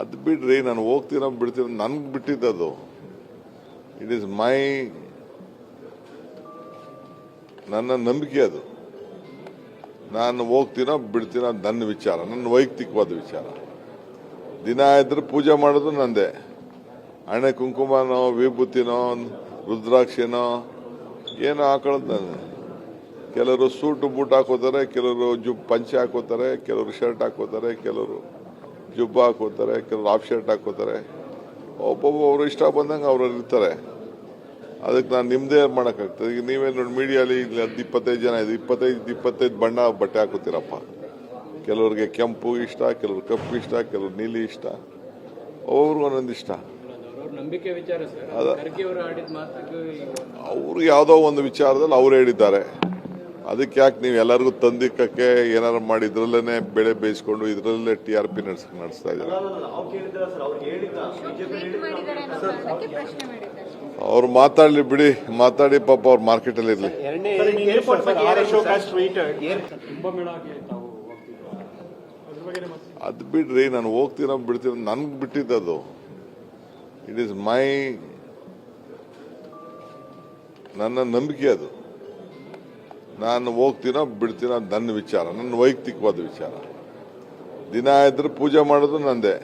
ಅದು ಬಿಡ್ರಿ, ನಾನು ಹೋಗ್ತೀನ ಬಿಡ್ತೀನ. ನನ್ಗೆ ಬಿಟ್ಟಿದ್ದದು ಇಟ್ ಈಸ್ ಮೈ ನನ್ನ ನಂಬಿಕೆ ಅದು. ನಾನು ಹೋಗ್ತೀನ, ಬಿಡ್ತೀನ ನನ್ನ ವಿಚಾರ, ನನ್ನ ವೈಯಕ್ತಿಕವಾದ ವಿಚಾರ. ದಿನ ಇದ್ರೆ ಪೂಜೆ ಮಾಡೋದು ನಂದೆ. ಹಣೆ ಕುಂಕುಮನೋ, ವಿಭೂತಿನೋ, ರುದ್ರಾಕ್ಷಿನೋ, ಏನೋ ಹಾಕೊಳ್ಳೋದು ನಾನು ಕೆಲವರು ಸೂಟು ಬೂಟ್ ಹಾಕೋತಾರೆ ಕೆಲವರು ಜುಬ್ ಪಂಚೆ ಹಾಕೋತಾರೆ ಕೆಲವರು ಶರ್ಟ್ ಹಾಕೋತಾರೆ ಕೆಲವರು ಜುಬ್ಬ ಹಾಕೋತಾರೆ ಕೆಲವರು ಹಾಫ್ ಶರ್ಟ್ ಹಾಕೋತಾರೆ. ಒಬ್ಬೊಬ್ಬ ಅವರು ಇಷ್ಟ ಬಂದಂಗೆ ಅವ್ರು ಇರ್ತಾರೆ. ಅದಕ್ಕೆ ನಾನು ನಿಮ್ಮದೇ ಮಾಡೋಕ್ಕಾಗ್ತದೆ ಈಗ ನೀವೇ ನೋಡಿ ಮೀಡಿಯಲ್ಲಿ ಇಲ್ಲಿ ಹತ್ತು ಇಪ್ಪತ್ತೈದು ಜನ ಇದು ಇಪ್ಪತ್ತೈದು ಇಪ್ಪತ್ತೈದು ಬಣ್ಣ ಬಟ್ಟೆ ಹಾಕೋತೀರಪ್ಪ. ಕೆಲವ್ರಿಗೆ ಕೆಂಪು ಇಷ್ಟ ಕೆಲವ್ರು ಕಪ್ಪು ಇಷ್ಟ ಕೆಲವ್ರು ನೀಲಿ ಇಷ್ಟ. ಒಬ್ಬೊಬ್ರಿಗೂ ಒಂದೊಂದು ಇಷ್ಟ. ಅದ- ಅವರು ಯಾವುದೋ ಒಂದು ವಿಚಾರದಲ್ಲಿ ಅವ್ರು ಹೇಳಿದ್ದಾರೆ. ಅದಕ್ಕೆ ಯಾಕೆ ನೀವು ಎಲ್ಲರಿಗೂ ತಂದಿಕ್ಕಕ್ಕೆ ಏನಾರು ಮಾಡಿ ಇದ್ರಲ್ಲೇ ಬೆಳೆ ಬೇಯಿಸ್ಕೊಂಡು ಇದರಲ್ಲೇ ಟಿ ಆರ್ ಪಿ ನಡೆಸ್ ನಡೆಸ್ತಾ ಇದ್ದಾರೆ. ಕೇಳಿದ್ರ ಸರ್ ಅವ್ರು ಮಾತಾಡಲಿ ಬಿಡಿ ಮಾತಾಡಿ ಪಾಪ ಅವ್ರು ಮಾರ್ಕೆಟಲ್ಲಿ ಇರಲಿ. ಅದು ಬಿಡ್ರಿ ನಾನು ಹೋಗ್ತೀನ ಬಿಡ್ತೀನ ನನ್ಗೆ ಬಿಟ್ಟಿದ್ದದು ಇಟ್ ಈಸ್ ಮೈ ನನ್ನ ನಂಬಿಕೆ ಅದು. ನಾನು ಹೋಗ್ತೀನೋ ಬಿಡ್ತೀನೋ ನನ್ನ ವಿಚಾರ, ನನ್ನ ವೈಯಕ್ತಿಕವಾದ ವಿಚಾರ. ದಿನ ಇದ್ರೆ ಪೂಜೆ ಮಾಡೋದು ನಂದೇ.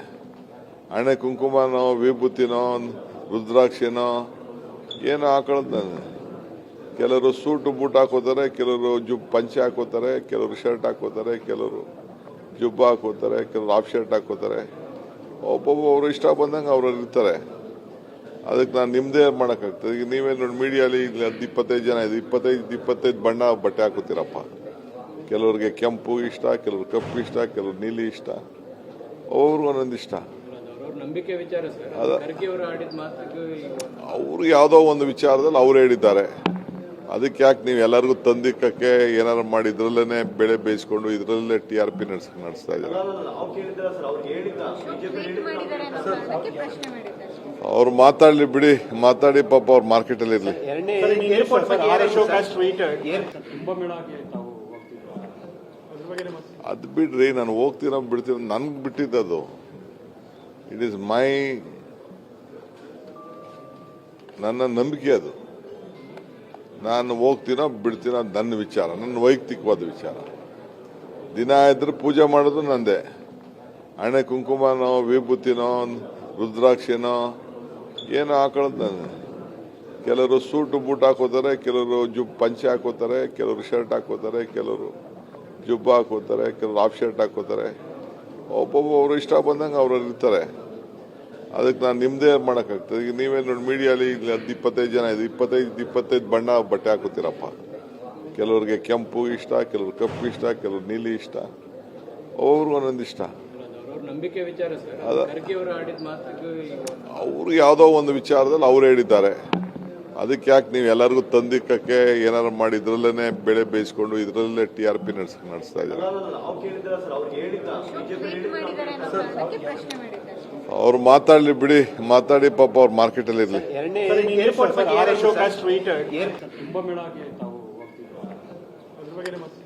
ಹಣೆ ಕುಂಕುಮನೋ, ವಿಭೂತಿನೋ, ರುದ್ರಾಕ್ಷಿನೋ, ಏನೋ ಹಾಕೊಳ್ಳೋದು ನಾನು ಕೆಲವರು ಸೂಟು ಬೂಟ್ ಹಾಕೋತಾರೆ, ಕೆಲವರು ಜುಬ್ ಪಂಚೆ ಹಾಕೋತಾರೆ, ಕೆಲವರು ಶರ್ಟ್ ಹಾಕೋತಾರೆ, ಕೆಲವರು ಜುಬ್ಬ ಹಾಕೋತಾರೆ, ಕೆಲವರು ಹಾಫ್ ಶರ್ಟ್ ಹಾಕೋತಾರೆ. ಒಬ್ಬೊಬ್ಬ ಅವರು ಇಷ್ಟ ಬಂದಂಗೆ ಅವ್ರು ಇರ್ತಾರೆ. ಅದಕ್ಕೆ ನಾನು ನಿಮ್ಮದೇ ಮಾಡೋಕ್ಕಾಗ್ತದೆ. ಈಗ ನೀವೇ ನೋಡಿ ಮೀಡಿಯಲ್ಲಿ ಇಲ್ಲಿ ಹತ್ತು ಇಪ್ಪತ್ತೈದು ಜನ ಇದೆ ಇಪ್ಪತ್ತೈದು ಇಪ್ಪತ್ತೈದು ಬಣ್ಣ ಬಟ್ಟೆ ಹಾಕೋತೀರಪ್ಪ ಕೆಲವ್ರಿಗೆ ಕೆಂಪು ಇಷ್ಟ ಕೆಲವ್ರು ಕಪ್ಪು ಇಷ್ಟ ಕೆಲವ್ರು ನೀಲಿ ಇಷ್ಟ. ಅವ್ರಿಗೂ ಒಂದೊಂದು ಇಷ್ಟ. ಅವ್ರ ನಂಬಿಕೆ ವಿಚಾರ ಸರ್. ಅದ- ಖರ್ಗೆ ಅವರು ಆಡಿದ ಮಾತಿಗೂ ಅವರು ಯಾವುದೋ ಒಂದು ವಿಚಾರದಲ್ಲಿ ಅವ್ರು ಹೇಳಿದ್ದಾರೆ. ಅದಕ್ಕೆ ಯಾಕೆ ನೀವು ಎಲ್ಲರಿಗೂ ತಂದಿಕ್ಕಕ್ಕೆ ಏನಾರು ಮಾಡಿ ಇದ್ರಲ್ಲೇ ಬೆಳೆ ಬೇಯಿಸ್ಕೊಂಡು ಇದರಲ್ಲೇ ಟಿ ಆರ್ ಪಿ ನಡೆಸ್ ನಡೆಸ್ತಾ ಇದ್ದಾರೆ? ಅವ್ರು ಮಾತಾಡ್ಲಿ ಬಿಡಿ ಮಾತಾಡಿ ಪಾಪ ಅವ್ರು ಮಾರ್ಕೆಟಲ್ಲಿ ಇರಲಿ. ಅದು ಬಿಡ್ರಿ ನಾನು ಹೋಗ್ತೀನ ಬಿಡ್ತೀರ ನನ್ಗೆ ಬಿಟ್ಟಿದ್ದದು ಇಟ್ ಈಸ್ ಮೈ ನನ್ನ ನಂಬಿಕೆ ಅದು. ನಾನು ಹೋಗ್ತೀನೋ ಬಿಡ್ತೀನೋ ನನ್ನ ವಿಚಾರ ನನ್ನ ವೈಯಕ್ತಿಕವಾದ ವಿಚಾರ. ದಿನ ಇದ್ರೆ ಪೂಜೆ ಮಾಡೋದು ನಂದೇ. ಹಣೆ ಕುಂಕುಮನೋ ವಿಭೂತಿನೋ ರುದ್ರಾಕ್ಷಿನೋ ಏನೋ ಹಾಕೊಳ್ಳೋದು ಕೆಲವರು ಸೂಟು ಬೂಟ್ ಹಾಕೋತಾರೆ, ಕೆಲವರು ಜುಬ್ ಪಂಚೆ ಹಾಕೋತಾರೆ, ಕೆಲವರು ಶರ್ಟ್ ಹಾಕೋತಾರೆ, ಕೆಲವರು ಜುಬ್ಬ ಹಾಕೋತಾರೆ, ಕೆಲವರು ಹಾಫ್ ಶರ್ಟ್ ಹಾಕೋತಾರೆ. ಒಬ್ಬೊಬ್ಬ ಅವರು ಇಷ್ಟ ಬಂದಂಗೆ ಅವ್ರು ಇರ್ತಾರೆ. ಅದಕ್ಕೆ ನಾನು ನಿಮ್ಮದೇ ಮಾಡೋಕ್ಕಾಗ್ತದೆ ಈಗ ನೀವೇ ನೋಡಿ, ಮೀಡಿಯಲ್ಲಿ ಇಲ್ಲಿ ಇಪ್ಪತ್ತೈದು ಜನ ಇದು ಇಪ್ಪತ್ತೈದು ಇಪ್ಪತ್ತೈದು ಬಣ್ಣ ಬಟ್ಟೆ ಹಾಕೋತೀರಪ್ಪ. ಕೆಲವ್ರಿಗೆ ಕೆಂಪು ಇಷ್ಟ ಕೆಲವ್ರು ಕಪ್ಪು ಇಷ್ಟ ಕೆಲವ್ರು ನೀಲಿ ಇಷ್ಟ. ಅವ್ರಿಗೂ ಒಂದೊಂದು ಇಷ್ಟ. ಅವ್ರ ನಂಬಿಕೆ ವಿಚಾರ ಸರ್. ಅದ- ಅವರು ಆಡಿದ ಮಾತಿಗೂ ಅವರು ಯಾವುದೋ ಒಂದು ವಿಚಾರದಲ್ಲಿ ಅವ್ರು ಹೇಳಿದ್ದಾರೆ. ಅದಕ್ಕೆ ಯಾಕೆ ನೀವು ಎಲ್ಲರಿಗೂ ತಂದಿಕ್ಕಕ್ಕೆ ಏನಾರು ಮಾಡಿ ಇದ್ರಲ್ಲೇ ಬೆಳೆ ಬೇಯಿಸ್ಕೊಂಡು ಇದರಲ್ಲೇ ಟಿ ಆರ್ ಪಿ ನಡೆಸ್ ನಡೆಸ್ತಾ ಇದ್ದಾರೆ. ಸರ್. ಅವ್ರು ಮಾತಾಡಲಿ ಬಿಜೆಪಿ ಟ್ವೀಟ್ ಅನ್ನೋ ಕಾರಣಕ್ಕೆ ಪ್ರಶ್ನೆ ಮಾಡಿದ್ದಾರೆ ಅವ್ರು ಮಾತಾಡ್ಲಿ ಬಿಡಿ. ಮಾತಾಡಿ ಪಾಪ ಅವ್ರು ಮಾರ್ಕೆಟಲ್ಲಿ ಇರಲಿ.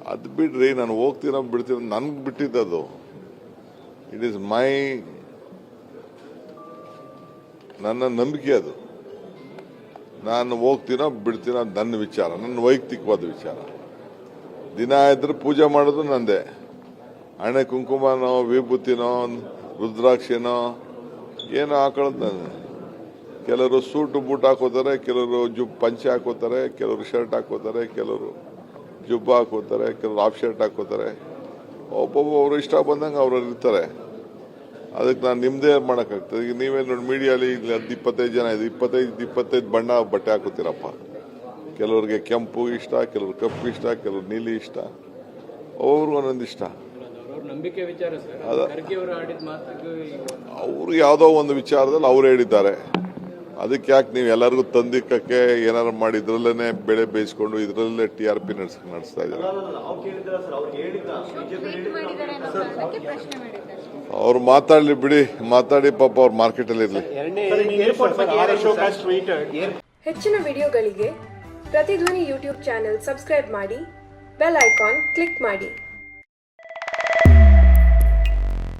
ಅದು ಬಿಡ್ರಿ ನಾನು ಹೋಗ್ತೀನ ಬಿಡ್ತೀನಿ. ನನ್ಗೆ ಬಿಟ್ಟಿದ್ದದು. ಇಟ್ ಈಸ್ ಮೈ ನನ್ನ ನಂಬಿಕೆ ಅದು. ನಾನು ಹೋಗ್ತೀನೋ ಬಿಡ್ತೀನೋ ನನ್ನ ವಿಚಾರ, ನನ್ನ ವೈಯಕ್ತಿಕವಾದ ವಿಚಾರ. ದಿನ ಇದ್ರೆ ಪೂಜೆ ಮಾಡೋದು ನಂದೇ. ಹಣೆ ಕುಂಕುಮನೋ, ವಿಭೂತಿನೋ, ರುದ್ರಾಕ್ಷಿನೋ, ಏನೋ ಹಾಕೊಳ್ಳೋದು ನಾನು ಕೆಲವರು ಸೂಟು ಬೂಟ್ ಹಾಕೋತಾರೆ, ಕೆಲವರು ಜುಬ್ ಪಂಚೆ ಹಾಕೋತಾರೆ, ಕೆಲವರು ಶರ್ಟ್ ಹಾಕೋತಾರೆ, ಕೆಲವರು ಜುಬ್ಬ ಹಾಕೋತಾರೆ, ಕೆಲವರು ಹಾಫ್ ಶರ್ಟ್ ಹಾಕೋತಾರೆ. ಒಬ್ಬೊಬ್ಬ ಅವರು ಇಷ್ಟ ಬಂದಂಗೆ ಅವ್ರು ಇರ್ತಾರೆ. ಅದಕ್ಕೆ ನಾನು ನಿಮ್ಮದೇ ಮಾಡೋಕ್ಕಾಗ್ತದೆ? ಈಗ ನೀವೇ ನೋಡಿ ಮೀಡಿಯಲ್ಲಿ ಇಲ್ಲಿ ಹತ್ತು ಇಪ್ಪತ್ತೈದು ಜನ ಇದೆ ಇಪ್ಪತ್ತೈದು ಇಪ್ಪತ್ತೈದು ಬಣ್ಣ ಬಟ್ಟೆ ಹಾಕೋತೀರಪ್ಪ. ಕೆಲವ್ರಿಗೆ ಕೆಂಪು ಇಷ್ಟ ಕೆಲವ್ರು ಕಪ್ಪು ಇಷ್ಟ ಕೆಲವ್ರು ನೀಲಿ ಇಷ್ಟ. ಅವ್ರಿಗೂ ಒಂದೊಂದು ಇಷ್ಟ. ಅದ- ಅವರು ಯಾವುದೋ ಒಂದು ವಿಚಾರದಲ್ಲಿ ಅವ್ರು ಹೇಳಿದ್ದಾರೆ. ಅದಕ್ಕೆ ಯಾಕೆ ನೀವು ಎಲ್ಲರಿಗೂ ತಂದಿಕ್ಕಕ್ಕೆ ಏನಾರು ಮಾಡಿ ಇದ್ರಲ್ಲೇ ಬೆಳೆ ಬೇಯಿಸ್ಕೊಂಡು ಇದರಲ್ಲೇ ಟಿ ಆರ್ ಪಿ ನಡೆಸ್ ನಡೆಸ್ತಾ ಇದ್ದಾರೆ. ಅವ್ರು ಮಾತಾಡಲಿ ಬಿಡಿ, ಮಾತಾಡಿ ಪಾಪ ಅವ್ರು ಮಾರ್ಕೆಟಲ್ಲಿ ಇರಲಿ. ಹೆಚ್ಚಿನ ವಿಡಿಯೋಗಳಿಗೆ ಪ್ರತಿಧ್ವನಿ ಯೂಟ್ಯೂಬ್ ಚಾನೆಲ್ ಸಬ್ಸ್ಕ್ರೈಬ್ ಮಾಡಿ ಬೆಲ್ ಐಕಾನ್ ಕ್ಲಿಕ್ ಮಾಡಿ.